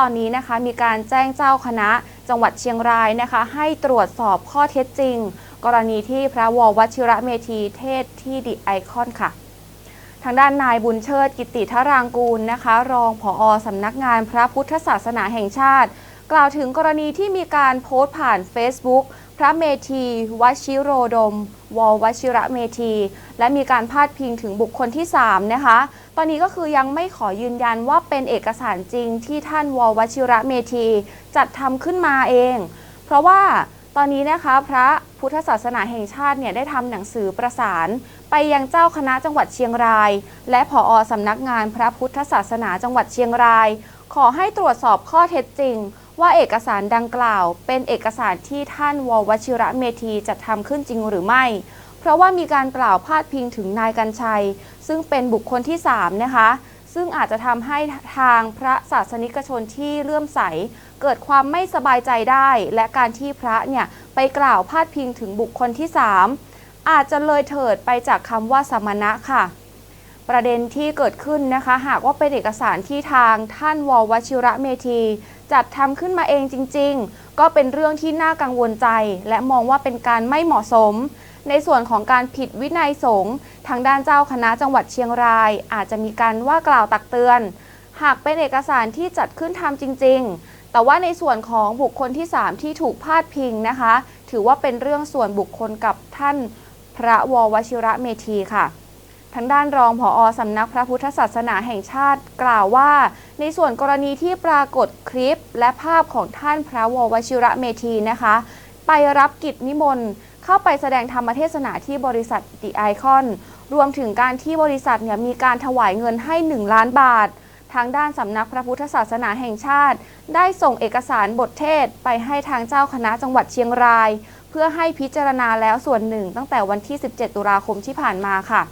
ตอนนี้นะคะมีการแจ้งเจ้าคณะจังหวัดเชียงรายนะคะ ให้ตรวจสอบข้อเท็จจริง กรณีที่พระววชิระเมธีเทศที่ดิไอคอนค่ะ ทางด้านนายบุญเชิดกิติทรางกูลนะคะ รองผอสำนักงานพระพุทธศาสนาแห่งชาติ กล่าวถึงกรณีที่มีการโพสต์ผ่าน Facebook พระเมธีวชิโรดม ววชิระเมธี และมีการพาดพิงถึงบุคคลที่ 3 นะคะ ตอนนี้ก็คือยังไม่ขอยืนยันว่าเป็นเอกสารจริงที่ท่านววชิระเมธี จัดทำขึ้นมาเอง เพราะว่าตอนนี้นะคะพระพุทธศาสนาแห่งชาติเนี่ยได้ทำหนังสือประสาน ไปยังเจ้าคณะจังหวัดเชียงราย และผอสำนักงานพระพุทธศาสนาจังหวัดเชียงราย ขอให้ตรวจสอบข้อเท็จจริง ว่าเอกสารดังกล่าว เป็นเอกสารที่ท่านววชิระเมธีจัดทำขึ้นจริงหรือไม่ เพราะว่ามีการกล่าวพาดพิงถึงนายกัญชัย ซึ่งเป็นบุคคลที่ 3 นะคะ ซึ่งอาจจะทำให้ทางพระศาสนิกชนที่เลื่อมใส เกิดความไม่สบายใจได้ และการที่พระเนี่ยไปกล่าวพาดพิงถึงบุคคลที่ 3 อาจจะเลยเถิดไปจากคำว่าสมณะค่ะ ประเด็นที่เกิดขึ้นนะคะ หากว่าเป็นเอกสารที่ทางท่านววชิระเมธี จัดทำขึ้นมาเองจริง ๆ ก็เป็นเรื่องที่น่ากังวลใจ และมองว่าเป็นการไม่เหมาะสม ในส่วนของการผิดวินัยสงฆ์ทางด้านเจ้าคณะจังหวัดเชียงราย อาจจะมีการว่ากล่าวตักเตือน หากเป็นเอกสารที่จัดขึ้นทำจริง ๆ แต่ว่าในส่วนของบุคคลที่ 3 ที่ถูกพาดพิงนะคะ ถือว่าเป็นเรื่องส่วนบุคคลกับท่านพระววชิระเมธีค่ะ ทางด้านรองผออสำนักพระพุทธศาสนาแห่งชาติกล่าวว่า ในส่วนกรณีที่ปรากฏคลิปและภาพของท่านพระววชิระเมธีนะคะ ไปรับกิจนิมนต์เข้าไปแสดงธรรมเทศนาที่บริษัทดิไอคอน รวมถึงการที่บริษัทเนี่ยมีการถวายเงินให้ 1 ล้านบาท ทางด้านสำนักพระพุทธศาสนาแห่งชาติ ได้ส่งเอกสารบทเทศไปให้ทางเจ้าคณะจังหวัดเชียงราย เพื่อให้พิจารณาแล้วส่วนหนึ่งตั้งแต่วันที่ 17 ตุลาคมที่ผ่านมาค่ะ